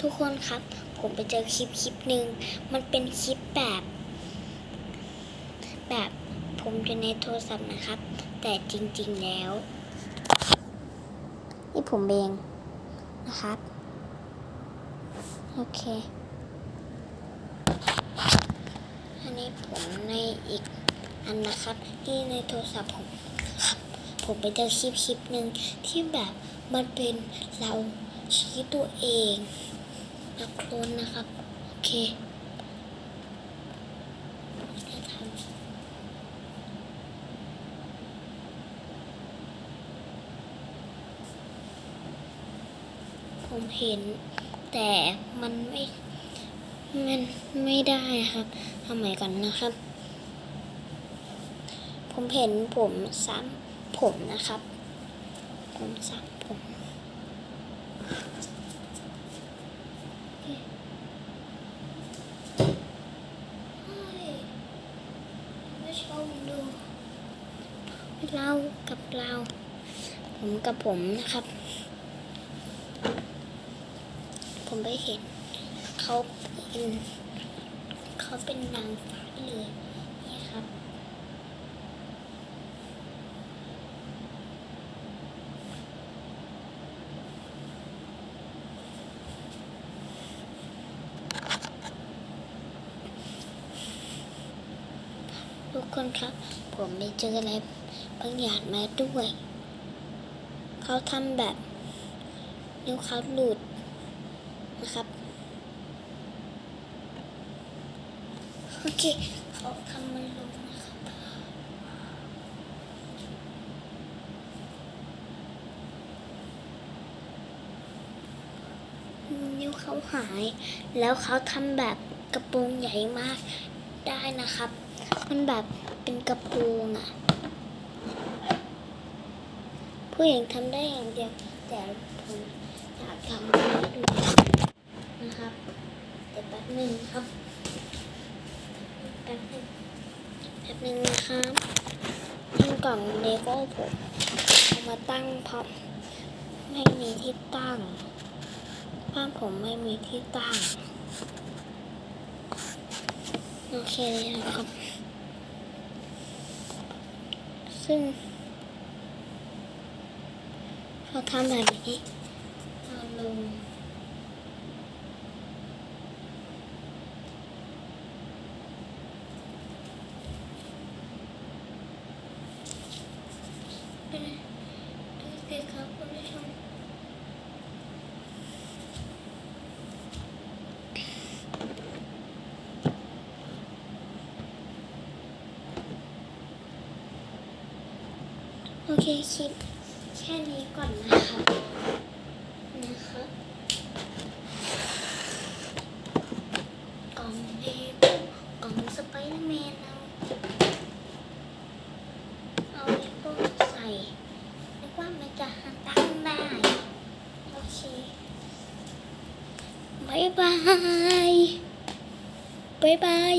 ทุกคนครับ ผมไปเจอคลิปคลิปหนึ่งมันเป็นคลิปแบบ แบบผมอยู่ในโทรศัพท์นะครับ แต่จริง ๆแล้ว นี่ผมเองนะครับ โอเค อันนี้ผมในอีกอันนะครับที่ในโทรศัพท์ผมครับผมไปเจอคลิปคลิปหนึ่งที่แบบมันเป็นเราชี้ตัวเอง นะโคลนนะครับ โอเคจะทำผมเห็น แต่มันไม่มันไม่ได้ครับทำไมกันนะครับ ผมเห็นผมซ้ำผมนะครับ ผมซ้ำผมชมดู เรากับเรา ผมกับผมนะครับ ผมไปเห็นเขาเป็นเขาเป็นนางฟ้าเลยนี่ครับทุกคนครับ ผมไปเจออะไร บางอย่างมาด้วย เขาทำแบบนิ้วเขาหลุดนะครับ โอเค เขาทำมันลงนะครับ นิ้วเขาหาย แล้วเขาทำแบบกระโปรงใหญ่มากได้นะครับ มันแบบเป็นกระโปรงอะ ผู้หญิงทำได้อย่างเดียว แต่ผมอยากทำให้ดูนะครับแต่แป๊บนึงครับแป๊บนึงแป๊บนึงนะครับยิ่งกล่องเลโก้ผมเอามาตั้งเพราะไม่มีที่ตั้งบ้านผมไม่มีที่ตั้ง โอเคเลยนะครับ ซึ่ง เขาทำแบบนี้เอาลงดูสิครับคุณผู้ชมโอเคคลิป แค่นี้ก่อนนะครับนะครับกล่องเลโก้กล่องสไปเดอร์แมนเอาเอาเลโก้ใส่นึกว่ามันจะหันตั้งได้ โอเคบายบายบายบาย